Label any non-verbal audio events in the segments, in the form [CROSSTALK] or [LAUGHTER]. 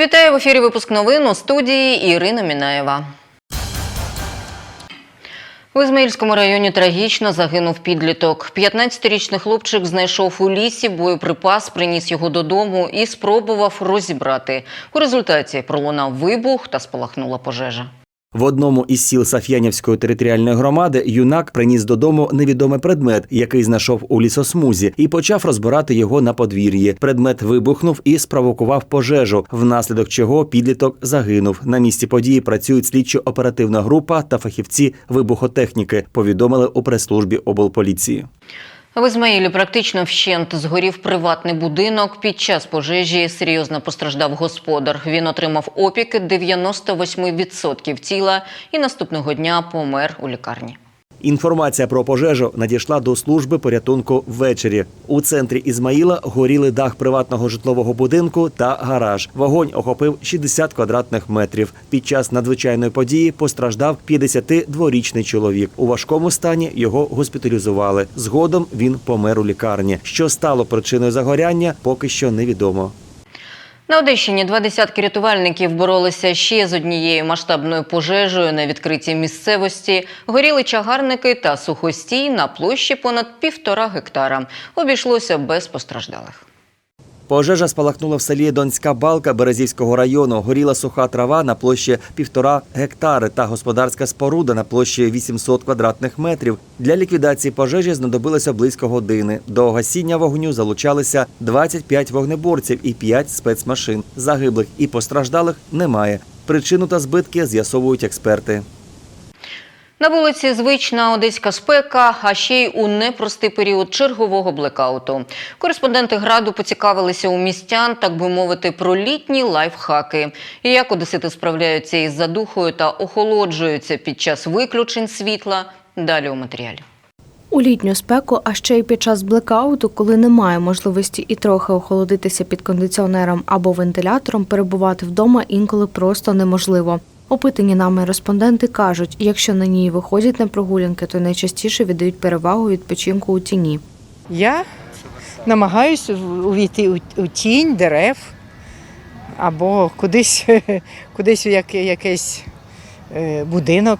Вітаю в ефірі. Випуск новин у студії Ірина Мінаєва. В Ізмаїльському районі трагічно загинув підліток. 15-річний хлопчик знайшов у лісі боєприпас, приніс його додому і спробував розібрати. У результаті пролунав вибух та спалахнула пожежа. В одному із сіл Саф'янівської територіальної громади юнак приніс додому невідомий предмет, який знайшов у лісосмузі, і почав розбирати його на подвір'ї. Предмет вибухнув і спровокував пожежу, внаслідок чого підліток загинув. На місці події працюють слідчо-оперативна група та фахівці вибухотехніки. Повідомили у прес-службі облполіції. В Ізмаїлі практично вщент згорів приватний будинок. Під час пожежі серйозно постраждав господар. Він отримав опіки 98% тіла і наступного дня помер у лікарні. Інформація про пожежу надійшла до служби порятунку ввечері. У центрі Ізмаїла горіли дах приватного житлового будинку та гараж. Вогонь охопив 60 квадратних метрів. Під час надзвичайної події постраждав 52-річний чоловік. У важкому стані його госпіталізували. Згодом він помер у лікарні. Що стало причиною загоряння, поки що невідомо. На Одещині два десятки рятувальників боролися ще з однією масштабною пожежею на відкритій місцевості. Горіли чагарники та сухостій на площі понад півтора гектара. Обійшлося без постраждалих. Пожежа спалахнула в селі Донська Балка Березівського району. Горіла суха трава на площі півтора гектари та господарська споруда на площі 800 квадратних метрів. Для ліквідації пожежі знадобилося близько години. До гасіння вогню залучалися 25 вогнеборців і 5 спецмашин. Загиблих і постраждалих немає. Причину та збитки з'ясовують експерти. На вулиці звична одеська спека, а ще й у непростий період чергового блекауту. Кореспонденти граду поцікавилися у містян, так би мовити, про літні лайфхаки. І як одесити справляються із задухою та охолоджуються під час виключень світла. Далі у матеріалі. У літню спеку, а ще й під час блекауту, коли немає можливості і трохи охолодитися під кондиціонером або вентилятором, перебувати вдома інколи просто неможливо. Опитані нами респонденти кажуть, якщо на ній виходять на прогулянки, то найчастіше віддають перевагу відпочинку у тіні. Я намагаюся увійти у- тінь дерев або кудись, [LAUGHS] кудись у як- якийсь е, будинок.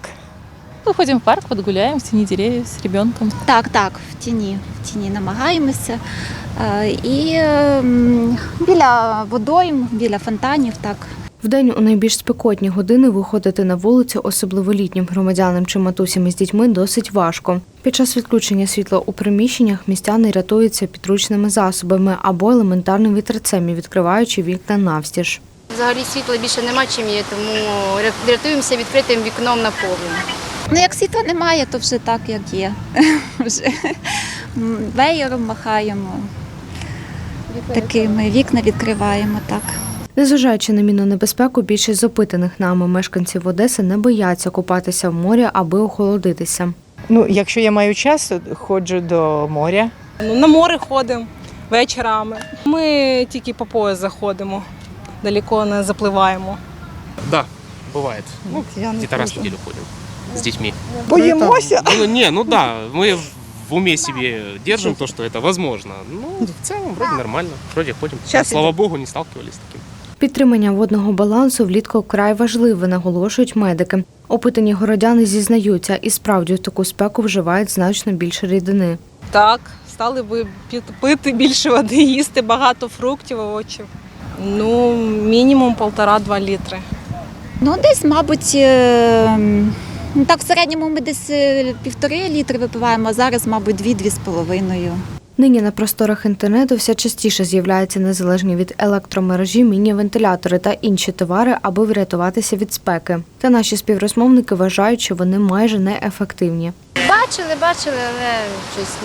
Выходим в парк, подгуляем в тени деревьев с ребенком. Так, так, в тіні. В тіні намагаємося. Е, І ем, біля водойм, біля фонтанів, так. Вдень у найбільш спекотні години виходити на вулицю, особливо літнім громадянам чи матусям із дітьми, досить важко. Під час відключення світла у приміщеннях містяни рятуються підручними засобами або елементарним вітерцем, відкриваючи вікна навстіж. Взагалі світла більше нема, чим є, тому рятуємося відкритим вікном наповну. Ну, як світла немає, то вже так, як є. [LAUGHS] Вже веєром махаємо, такими вікна відкриваємо, так. Незважаючи на мінну небезпеку, більшість з опитаних нами мешканців Одеси не бояться купатися в морі, аби охолодитися. Ну, якщо я маю час, то ходжу до моря. Ну, на море ходимо вечорами. Ми тільки по пояс заходимо, далеко не запливаємо. Да, бывает. Ну, где-то раз в неделю ходим с детьми. Боїмося. Ну, не, ну да, мы в уме себе держим то, что это возможно. Ну, в целом, вроде нормально. Вроде ходим. Щас Слава богу, не сталкивались с таким. Підтримання водного балансу влітку вкрай важливе, наголошують медики. Опитані городяни зізнаються, і справді в таку спеку вживають значно більше рідини. Так, стали би пити більше води, [LAUGHS] їсти багато фруктів, овочів. Ну, мінімум полтора-два літри. Ну, десь, мабуть, е, ну, так в середньому ми десь е, півтори літри випиваємо, а зараз, мабуть, дві-дві з половиною. Нині на просторах інтернету все частіше з'являються незалежні від електромережі міні-вентилятори та інші товари, аби врятуватися від спеки. Та наші співрозмовники вважають, що вони майже неефективні. Бачили, бачили, але щось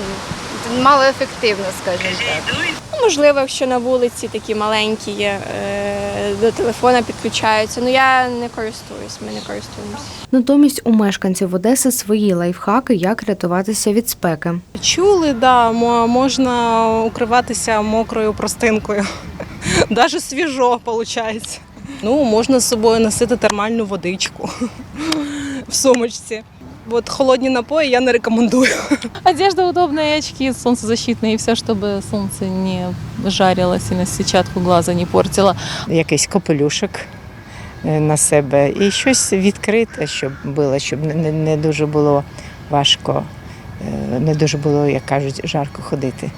мало ефективно, скажімо так. Ну, Можливо, якщо на вулиці такі маленькі є, е, до телефона підключаються. Ну я не користуюсь, ми не користуємося. Натомість у мешканців Одеси свої лайфхаки, як рятуватися від спеки. Чули, да, можна укриватися мокрою простинкою. [LAUGHS] Навіть свіжо виходить. Ну, можна з собою носити термальну водичку [LAUGHS] в сумочці. Вот холодні напої я не рекомендую. Одежда удобная, очки солнцезащитные и все, чтобы солнце не жарилось и на сетчатку глаза не портило. Якийсь капелюшок е, на себе і щось відкрите, щоб було, щоб не- не, не дуже було важко, е, не дуже було, як кажуть, жарко ходити.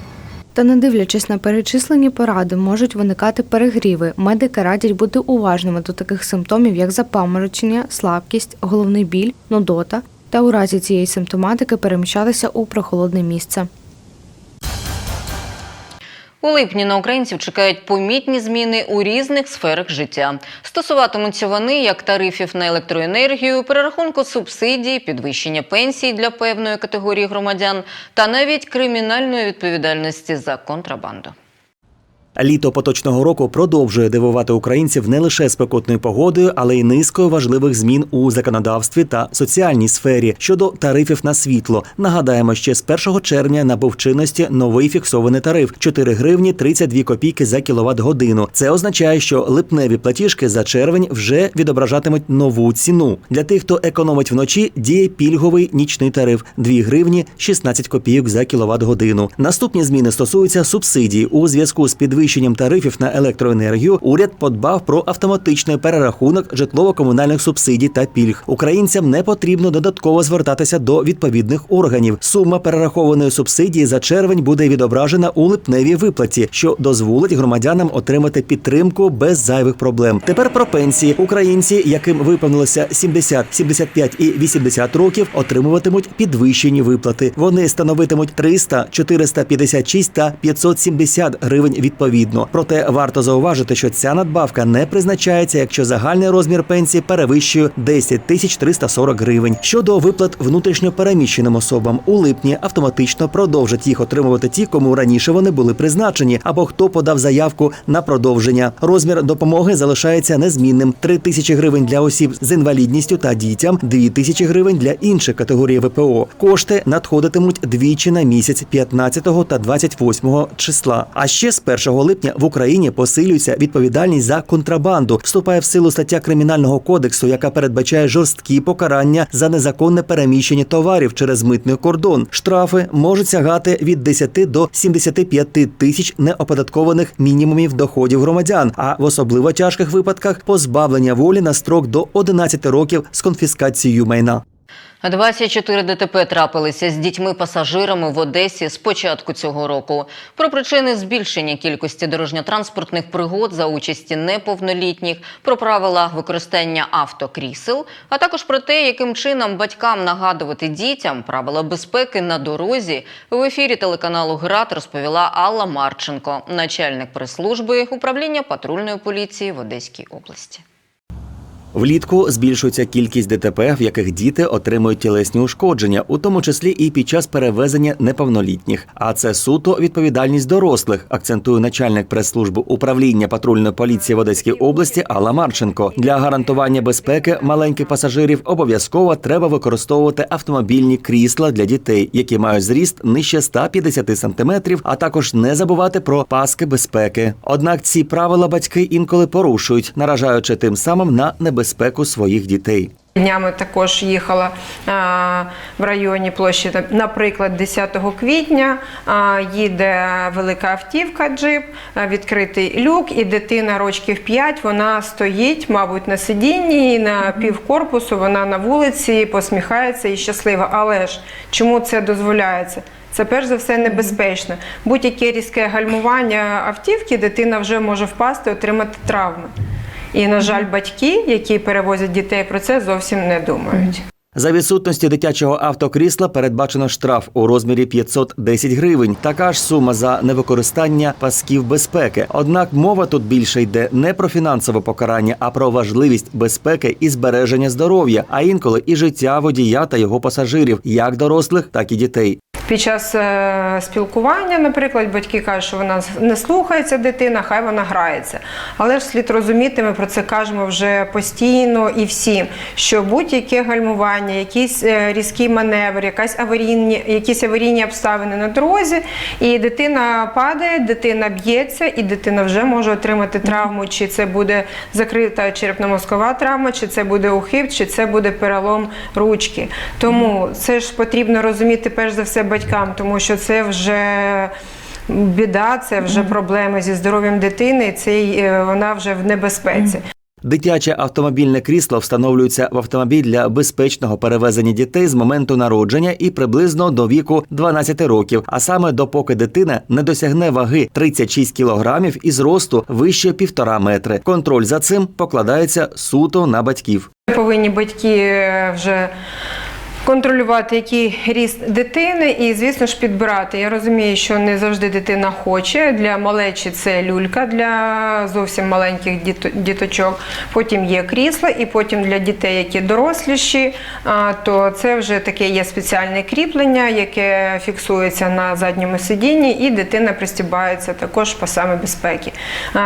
Та не дивлячись на перечислені поради, можуть виникати перегріви. Медики радять бути уважними до таких симптомів, як запаморочення, слабкість, головний біль, нудота, та у разі цієї симптоматики переміщатися у прохолодне місце. У липні на українців чекають помітні зміни у різних сферах життя. Стосуватимуться вони як тарифів на електроенергію, перерахунку субсидій, підвищення пенсій для певної категорії громадян та навіть кримінальної відповідальності за контрабанду. Літо поточного року продовжує дивувати українців не лише спекотною погодою, але й низкою важливих змін у законодавстві та соціальній сфері щодо тарифів на світло. Нагадаємо, ще з 1 червня набув чинності новий фіксований тариф 4 гривні 32 копійки за кіловат годину. Це означає, що липневі платіжки за червень вже відображатимуть нову ціну. Для тих, хто економить вночі, діє пільговий нічний тариф 2 гривні 16 копійок за кіловат годину. Наступні зміни стосуються субсидій у зв'язку з підвищенням тарифів на електроенергію. Уряд подбав про автоматичний перерахунок житлово-комунальних субсидій та пільг. Українцям не потрібно додатково звертатися до відповідних органів. Сума перерахованої субсидії за червень буде відображена у липневій виплаті, що дозволить громадянам отримати підтримку без зайвих проблем. Тепер про пенсії українці, яким виповнилося 70, 75 і 80 років, отримуватимуть підвищені виплати. Вони становитимуть 300, 456 та 570 гривень відповідно. Проте варто зауважити, що ця надбавка не призначається, якщо загальний розмір пенсії перевищує 10 тисяч 340 гривень. Щодо виплат внутрішньо переміщеним особам у липні автоматично продовжать їх отримувати ті, кому раніше вони були призначені, або хто подав заявку на продовження. Розмір допомоги залишається незмінним: 3 тисячі гривень для осіб з інвалідністю та дітям, 2 тисячі гривень для інших категорій ВПО. Кошти надходитимуть двічі на місяць 15 та 28 числа. А ще з 1 липня в Україні посилюється відповідальність за контрабанду. Вступає в силу стаття кримінального кодексу, яка передбачає жорсткі покарання за незаконне переміщення товарів через митний кордон. Штрафи можуть сягати від 10 до 75 тисяч неоподаткованих мінімумів доходів громадян, а в особливо тяжких випадках позбавлення волі на строк до 11 років з конфіскацією майна. 24 ДТП трапилися з дітьми-пасажирами в Одесі з початку цього року. Про причини збільшення кількості дорожньо-транспортних пригод за участі неповнолітніх, про правила використання автокрісел, а також про те, яким чином батькам нагадувати дітям правила безпеки на дорозі. В ефірі телеканалу ГРАД розповіла Алла Марченко, начальник прес-служби управління патрульної поліції в Одеській області. Влітку збільшується кількість ДТП, в яких діти отримують тілесні ушкодження, у тому числі і під час перевезення неповнолітніх. А це суто відповідальність дорослих, акцентує начальник прес-служби управління патрульної поліції в Одеській області Алла Марченко. Для гарантування безпеки маленьких пасажирів обов'язково треба використовувати автомобільні крісла для дітей, які мають зріст нижче 150 сантиметрів, а також не забувати про паски безпеки. Однак ці правила батьки інколи порушують, наражаючи тим самим на небезпеку своїх дітей. Днями також їхала в районі площі, наприклад, 10 квітня. Їде велика автівка, джип, відкритий люк, і дитина рочків 5, вона стоїть, мабуть, на сидінні, на півкорпусу, вона на вулиці, посміхається і щаслива. Але ж чому це дозволяється? Це перш за все небезпечно. Будь-яке різке гальмування автівки, дитина вже може впасти, отримати травми. І, на жаль, батьки, які перевозять дітей, про це зовсім не думають. За відсутності дитячого автокрісла передбачено штраф у розмірі 510 гривень. Така ж сума за невикористання пасків безпеки. Однак мова тут більше йде не про фінансове покарання, а про важливість безпеки і збереження здоров'я, а інколи і життя водія та його пасажирів, як дорослих, так і дітей. Під час е, спілкування, наприклад, батьки кажуть, що вона не слухається дитина, хай вона грається. Але ж слід розуміти, ми про це кажемо вже постійно і всім, що будь-яке гальмування, якийсь е, різкий маневр, якась аварійні, якісь аварійні обставини на дорозі, і дитина падає, дитина б'ється, і дитина вже може отримати травму, чи це буде закрита черепно-мозкова травма, чи це буде ухиб, чи це буде перелом ручки. Тому це ж потрібно розуміти перш за все батькам, тому що це вже. Біда, це вже проблеми зі здоров'ям дитини, це е, вона вже в небезпеці. Дитяче автомобільне крісло встановлюється в автомобіль для безпечного перевезення дітей з моменту народження і приблизно до віку 12 років, а саме допоки дитина не досягне ваги 36 кілограмів і зросту вище півтора метри. Контроль за цим покладається суто на батьків. Повинні батьки е, вже контролювати, який ріст дитини, і, звісно ж, підбирати. Я розумію, що не завжди дитина хоче. Для малечі це люлька для зовсім маленьких діточок. Потім є крісло, і потім для дітей, які доросліші, то це вже таке є спеціальне кріплення, яке фіксується на задньому сидінні, і дитина пристібається також по саме безпеки.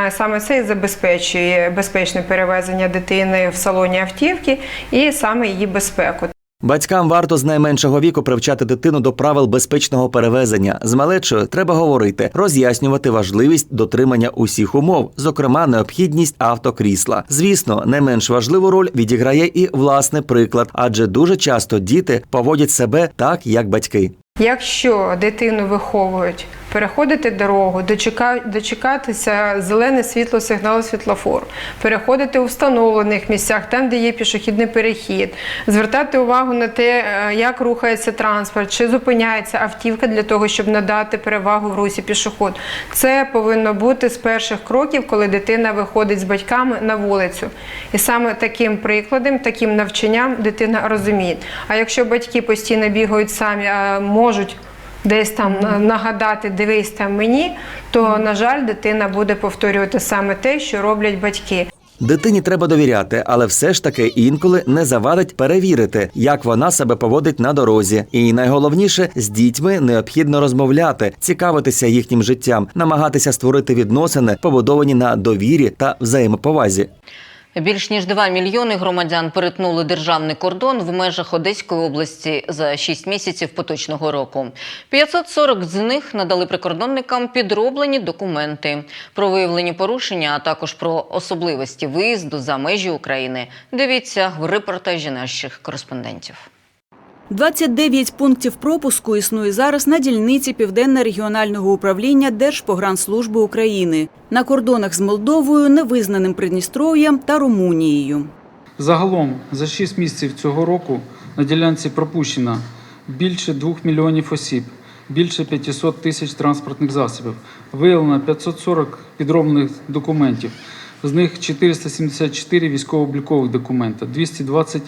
Саме це і забезпечує безпечне перевезення дитини в салоні автівки і саме її безпеку. Батькам варто з найменшого віку привчати дитину до правил безпечного перевезення. З малечою треба говорити, роз'яснювати важливість дотримання усіх умов, зокрема необхідність автокрісла. Звісно, не менш важливу роль відіграє і власний приклад, адже дуже часто діти поводять себе так, як батьки. Якщо дитину виховують переходити дорогу, дочека- дочекатися зелене світло сигналу світлофору, переходити у встановлених місцях, там, де є пішохідний перехід, звертати увагу на те, е, як рухається транспорт, чи зупиняється автівка для того, щоб надати перевагу в русі пішоход. Це повинно бути з перших кроків, коли дитина виходить з батьками на вулицю. І саме таким прикладом, таким навчанням дитина розуміє. А якщо батьки постійно бігають самі, а можуть десь там нагадати, дивись там мені, то, на жаль, дитина буде повторювати саме те, що роблять батьки. Дитині треба довіряти, але все ж таки інколи не завадить перевірити, як вона себе поводить на дорозі. І найголовніше з дітьми необхідно розмовляти, цікавитися їхнім життям, намагатися створити відносини, побудовані на довірі та взаємоповазі. Більш ніж 2 мільйони громадян перетнули державний кордон в межах Одеської області за 6 місяців поточного року. 540 з них надали прикордонникам підроблені документи про виявлені порушення, а також про особливості виїзду за межі України. Дивіться в репортажі наших кореспондентів. 29 пунктів пропуску існує зараз на дільниці Південно-регіонального управління Держпогранслужби України на кордонах з Молдовою, невизнаним Придністров'ям та Румунією. Загалом за 6 місяців цього року на ділянці пропущено більше 2 мільйонів осіб, більше 500 тисяч транспортних засобів, виявлено 540 підроблених документів, з них 474 військово-облікових документа, 220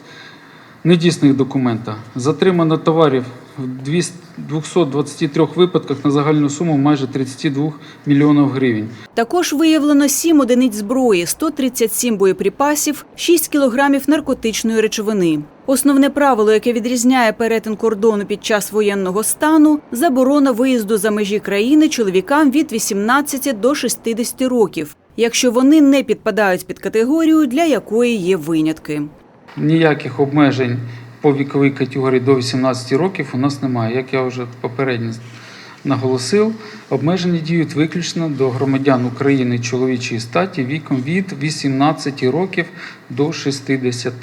недійсних документа. Затримано товарів в 200 223 випадках на загальну суму майже 32 мільйонів гривень. Також виявлено 7 одиниць зброї, 137 боєприпасів, 6 кілограмів наркотичної речовини. Основне правило, яке відрізняє перетин кордону під час воєнного стану – заборона виїзду за межі країни чоловікам від 18 до 60 років, якщо вони не підпадають під категорію, для якої є винятки. Ніяких обмежень по віковій категорії до 18 років у нас немає. Як я вже попередньо наголосив, обмеження діють виключно до громадян України чоловічої статі віком від 18 років до 60.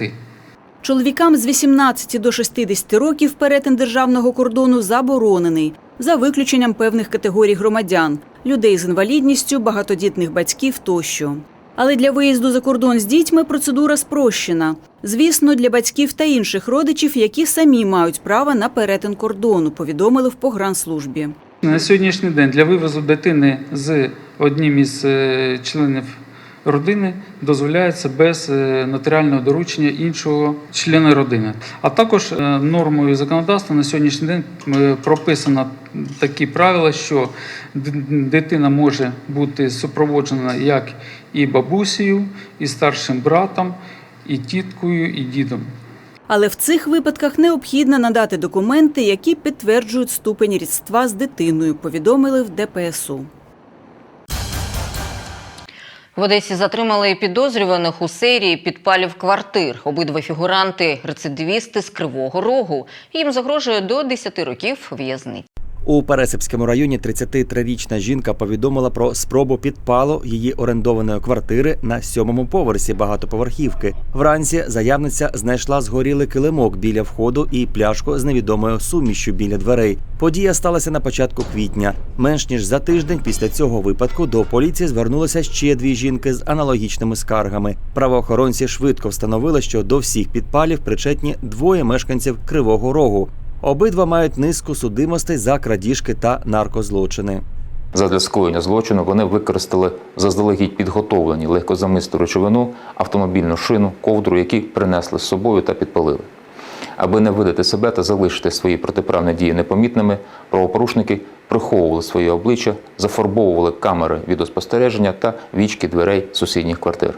Чоловікам з 18 до 60 років перетин державного кордону заборонений, за виключенням певних категорій громадян – людей з інвалідністю, багатодітних батьків тощо. Але для виїзду за кордон з дітьми процедура спрощена. Звісно, для батьків та інших родичів, які самі мають право на перетин кордону, повідомили в погранслужбі. На сьогоднішній день для вивозу дитини з одним із е, членів родини дозволяється без е, нотаріального доручення іншого члена родини. А також е, нормою законодавства на сьогоднішній день прописано такі правила, що дитина може бути супроводжена як і бабусею, і старшим братом, і тіткою, і дідом. Але в цих випадках необхідно надати документи, які підтверджують ступень рідства з дитиною, повідомили в ДПСУ. В Одесі затримали підозрюваних у серії підпалів квартир. Обидва фігуранти – рецидивісти з Кривого Рогу. Їм загрожує до 10 років в'язниці. У Пересипському районі 33-річна жінка повідомила про спробу підпалу її орендованої квартири на сьомому поверсі багатоповерхівки. Вранці заявниця знайшла згорілий килимок біля входу і пляшку з невідомою сумішю біля дверей. Подія сталася на початку квітня. Менш ніж за тиждень після цього випадку до поліції звернулися ще дві жінки з аналогічними скаргами. Правоохоронці швидко встановили, що до всіх підпалів причетні двоє мешканців Кривого Рогу. Обидва мають низку судимостей за крадіжки та наркозлочини. Задля скоєння злочину вони використали заздалегідь підготовлені легкозамисту речовину, автомобільну шину, ковдру, які принесли з собою та підпалили. Аби не видати себе та залишити свої протиправні дії непомітними, правопорушники приховували свої обличчя, зафарбовували камери відеоспостереження та вічки дверей сусідніх квартир.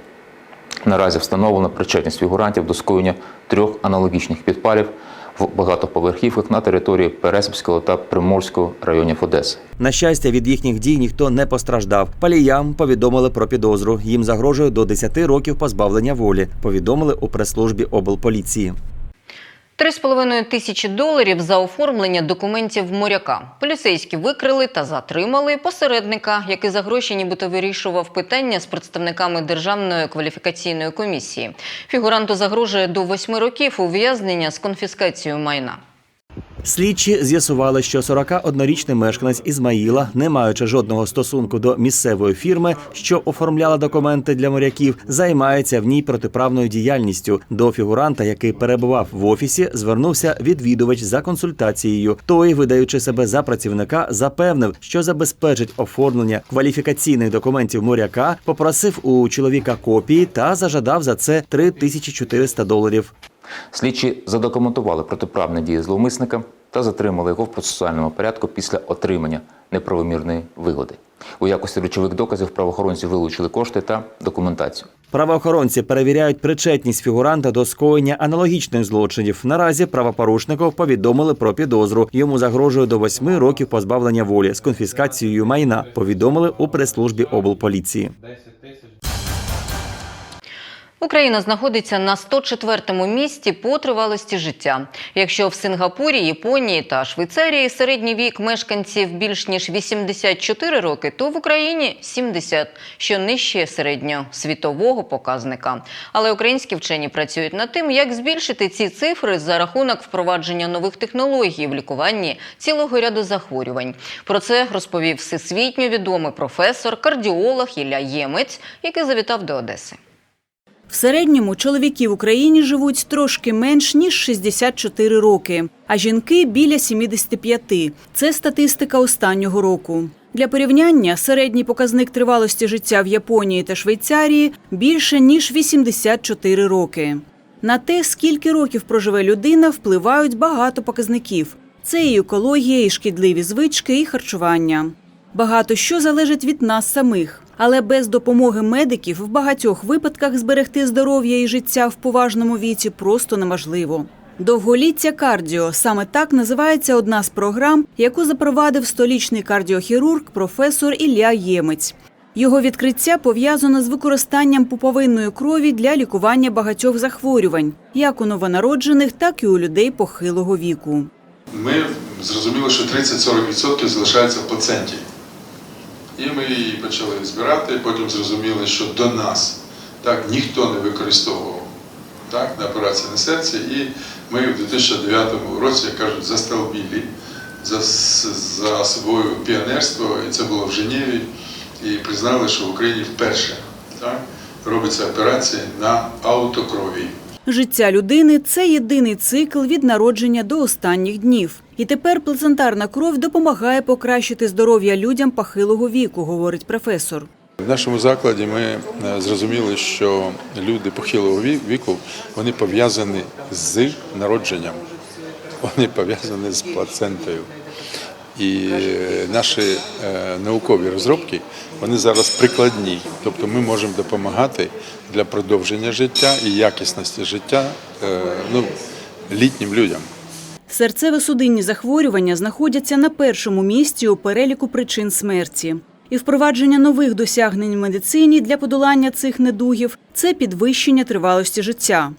Наразі встановлено причетність фігурантів до скоєння трьох аналогічних підпалів в багатоповерхівках на території Пересипського та Приморського районів Одеси. На щастя, від їхніх дій ніхто не постраждав. Паліям повідомили про підозру. Їм загрожує до 10 років позбавлення волі. Повідомили у прес-службі облполіції. Три з половиною тисячі доларів за оформлення документів моряка. Поліцейські викрили та затримали посередника, який за гроші нібито вирішував питання з представниками Державної кваліфікаційної комісії. Фігуранту загрожує до восьми років ув'язнення з конфіскацією майна. Слідчі з'ясували, що 41-річний мешканець Ізмаїла, не маючи жодного стосунку до місцевої фірми, що оформляла документи для моряків, займається в ній протиправною діяльністю. До фігуранта, який перебував в офісі, звернувся відвідувач за консультацією. Той, видаючи себе за працівника, запевнив, що забезпечить оформлення кваліфікаційних документів моряка, попросив у чоловіка копії та зажадав за це 3400 доларів. Слідчі задокументували протиправні дії зловмисника та затримали його в процесуальному порядку після отримання неправомірної вигоди. У якості речових доказів правоохоронці вилучили кошти та документацію. Правоохоронці перевіряють причетність фігуранта до скоєння аналогічних злочинів. Наразі правопорушнику повідомили про підозру. Йому загрожує до восьми років позбавлення волі з конфіскацією майна. Повідомили у прес-службі облполіції. Україна знаходиться на 104-му місці по тривалості життя. Якщо в Сингапурі, Японії та Швейцарії середній вік мешканців більш ніж 84 роки, то в Україні 70, що нижче середньосвітового показника. Але українські вчені працюють над тим, як збільшити ці цифри за рахунок впровадження нових технологій в лікуванні цілого ряду захворювань. Про це розповів всесвітньо відомий професор, кардіолог Ілля Ємець, який завітав до Одеси. В середньому чоловіки в Україні живуть трошки менш ніж 64 роки, а жінки біля 75. Це статистика останнього року. Для порівняння середній показник тривалості життя в Японії та Швейцарії більше ніж 84 роки. На те, скільки років проживе людина, впливають багато показників. Це і екологія, і шкідливі звички, і харчування. Багато що залежить від нас самих. Але без допомоги медиків в багатьох випадках зберегти здоров'я і життя в поважному віці просто неможливо. Довголіття кардіо саме так називається одна з програм, яку запровадив столічний кардіохірург професор Ілля Ємець. Його відкриття пов'язано з використанням пуповинної крові для лікування багатьох захворювань, як у новонароджених, так і у людей похилого віку. Ми зрозуміли, що 30-40% залишається в плаценті. І ми її почали збирати, потім зрозуміли, що до нас так ніхто не використовував так, на операції на серці. І ми в 2009 році, як кажуть, застолбілі за, за собою піонерство, і це було в Женєві, і признали, що в Україні вперше так, робиться операція на аутокрові. Життя людини це єдиний цикл від народження до останніх днів. І тепер плацентарна кров допомагає покращити здоров'я людям похилого віку, говорить професор. В нашому закладі ми е, зрозуміли, що люди похилого віку вони пов'язані з народженням, вони пов'язані з плацентою. І е, наші е, наукові розробки вони зараз прикладні, тобто ми можемо допомагати для продовження життя і якісності життя ну, літнім людям. Серцево-судинні захворювання знаходяться на першому місці у переліку причин смерті. І впровадження нових досягнень в медицині для подолання цих недугів це підвищення тривалості життя.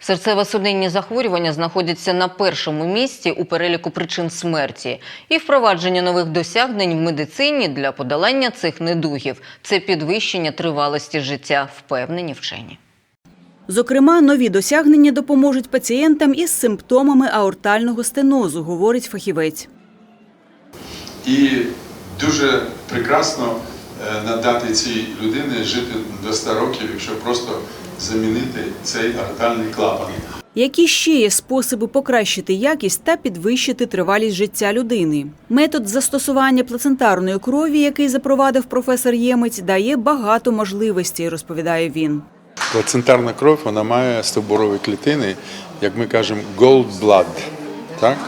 Серцево-судинні захворювання знаходяться на першому місці у переліку причин смерті. І впровадження нових досягнень в медицині для подолання цих недугів це підвищення тривалості життя, впевнені вчені. Зокрема, нові досягнення допоможуть пацієнтам із симптомами аортального стенозу, говорить фахівець. І дуже прекрасно е, надати цій людині жити до 100 років, якщо просто замінити цей артальний клапан. Які ще є способи покращити якість та підвищити тривалість життя людини? Метод застосування плацентарної крові, який запровадив професор Ємець, дає багато можливостей, розповідає він. Плацентарна кров вона має стовбурові клітини, як ми кажемо, gold blood. Так?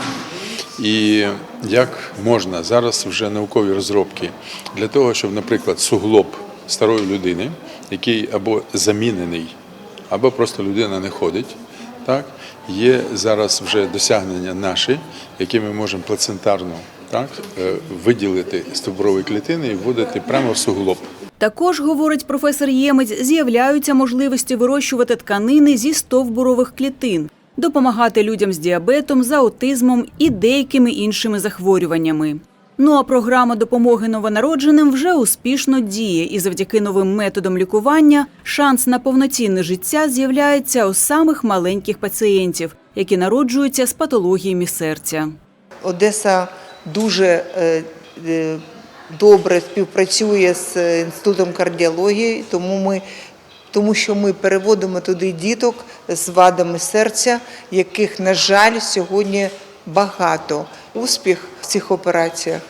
І як можна зараз вже наукові розробки для того, щоб, наприклад, суглоб старої людини, який або замінений, або просто людина не ходить, так? є зараз вже досягнення наші, які ми можемо плацентарно так, е, виділити стовбурові клітини і вводити прямо в суглоб. Також, говорить професор Ємець, з'являються можливості вирощувати тканини зі стовбурових клітин, допомагати людям з діабетом, з аутизмом і деякими іншими захворюваннями. Ну а програма допомоги новонародженим вже успішно діє, і завдяки новим методам лікування шанс на повноцінне життя з'являється у самих маленьких пацієнтів, які народжуються з патологіями серця. Одеса дуже е, е, добре співпрацює з інститутом кардіології, тому ми. Тому що ми переводимо туди діток з вадами серця, яких, на жаль, сьогодні багато. Успіх в цих операціях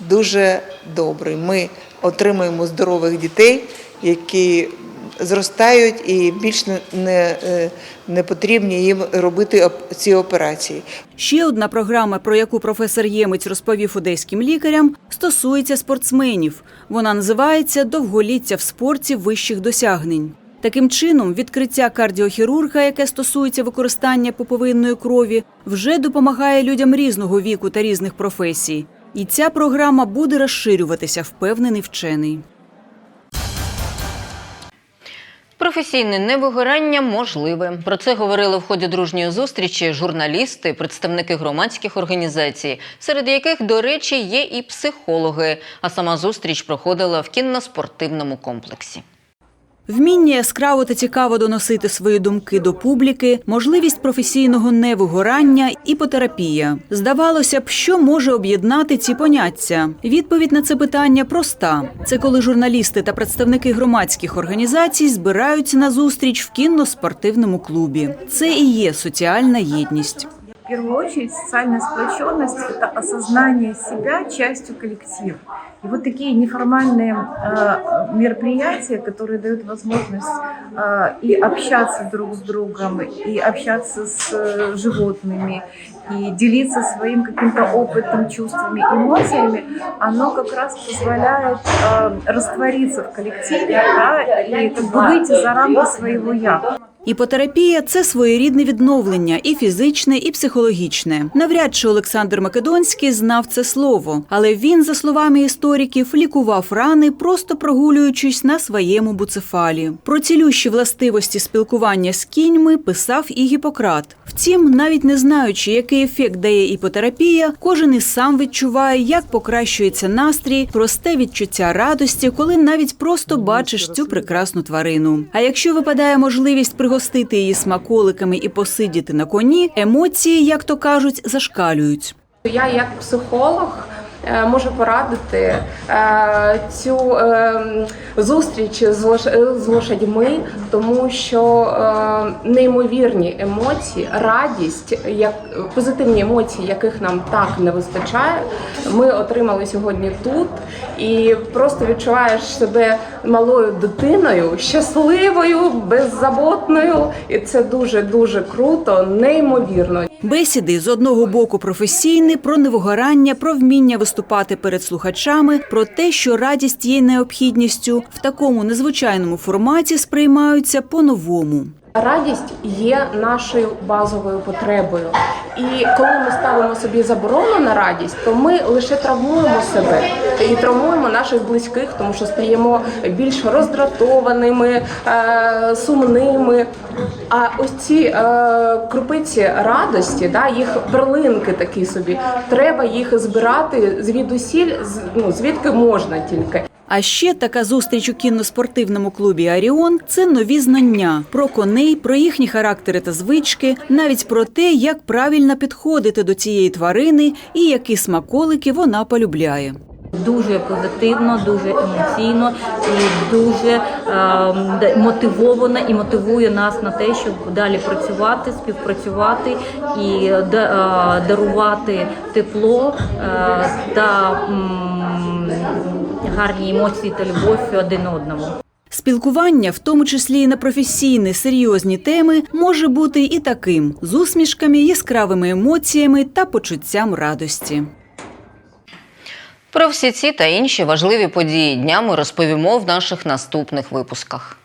дуже добрий. Ми отримуємо здорових дітей, які зростають і більш не, не, е, потрібні їм робити ці операції. Ще одна програма, про яку професор Ємець розповів одеським лікарям, стосується спортсменів. Вона називається Довголіття в спорті вищих досягнень. Таким чином, відкриття кардіохірурга, яке стосується використання поповинної крові, вже допомагає людям різного віку та різних професій. І ця програма буде розширюватися, впевнений вчений. Професійне невигорання можливе. Про це говорили в ході дружньої зустрічі журналісти, представники громадських організацій, серед яких, до речі, є і психологи. А сама зустріч проходила в кінно-спортивному комплексі. Вміння яскраво та цікаво доносити свої думки до публіки, можливість професійного невигорання, іпотерапія. Здавалося б, що може об'єднати ці поняття. Відповідь на це питання проста: це коли журналісти та представники громадських організацій збираються на зустріч в кінно-спортивному клубі. Це і є соціальна єдність. В первую очередь социальная сплоченность – это осознание себя частью коллектива. И вот такие неформальные э, мероприятия, которые дают возможность э, и общаться друг с другом, и общаться с э, животными, и делиться своим каким-то опытом, чувствами, эмоциями, оно как раз позволяет э, раствориться в коллективе да, и как бы выйти за рамки своего «я». Іпотерапія це своєрідне відновлення і фізичне, і психологічне. Навряд чи Олександр Македонський знав це слово, але він, за словами істориків, лікував рани, просто прогулюючись на своєму буцефалі. Про цілющі властивості спілкування з кіньми писав і Гіппократ. Втім, навіть не знаючи, який ефект дає іпотерапія, кожен і сам відчуває, як покращується настрій, просте відчуття радості, коли навіть просто бачиш цю прекрасну тварину. А якщо випадає можливість пригостити її смаколиками і посидіти на коні, емоції, як то кажуть, зашкалюють. Я як психолог можу порадити е, цю е, зустріч з лош- з лошадьми, тому що е, неймовірні емоції, радість, як позитивні емоції, яких нам так не вистачає, ми отримали сьогодні тут, і просто відчуваєш себе малою дитиною, щасливою, беззаботною, і це дуже дуже круто, неймовірно. Бесіди з одного боку професійні, про невигорання, про вміння виступати перед слухачами, про те, що радість є необхідністю в такому незвичайному форматі сприймаються по-новому. Радість є нашою базовою потребою. І коли ми ставимо собі заборону на радість, то ми лише травмуємо себе і травмуємо наших близьких, тому що стаємо більш роздратованими, е, сумними. А ось ці е, крупиці радості, да, їх перлинки такі собі, треба їх збирати звідусіль, ну, звідки можна тільки. А ще така зустріч у кінно-спортивному клубі Аріон це нові знання про коней, про їхні характери та звички, навіть про те, як правильно підходити до цієї тварини і які смаколики вона полюбляє. Дуже позитивно, дуже емоційно і дуже е, мотивовано і мотивує нас на те, щоб далі працювати, співпрацювати і е, дарувати тепло е, та м, гарні емоції та любов один одному. Спілкування, в тому числі і на професійні серйозні теми, може бути і таким з усмішками, яскравими емоціями та почуттям радості. Про всі ці та інші важливі події дня ми розповімо в наших наступних випусках.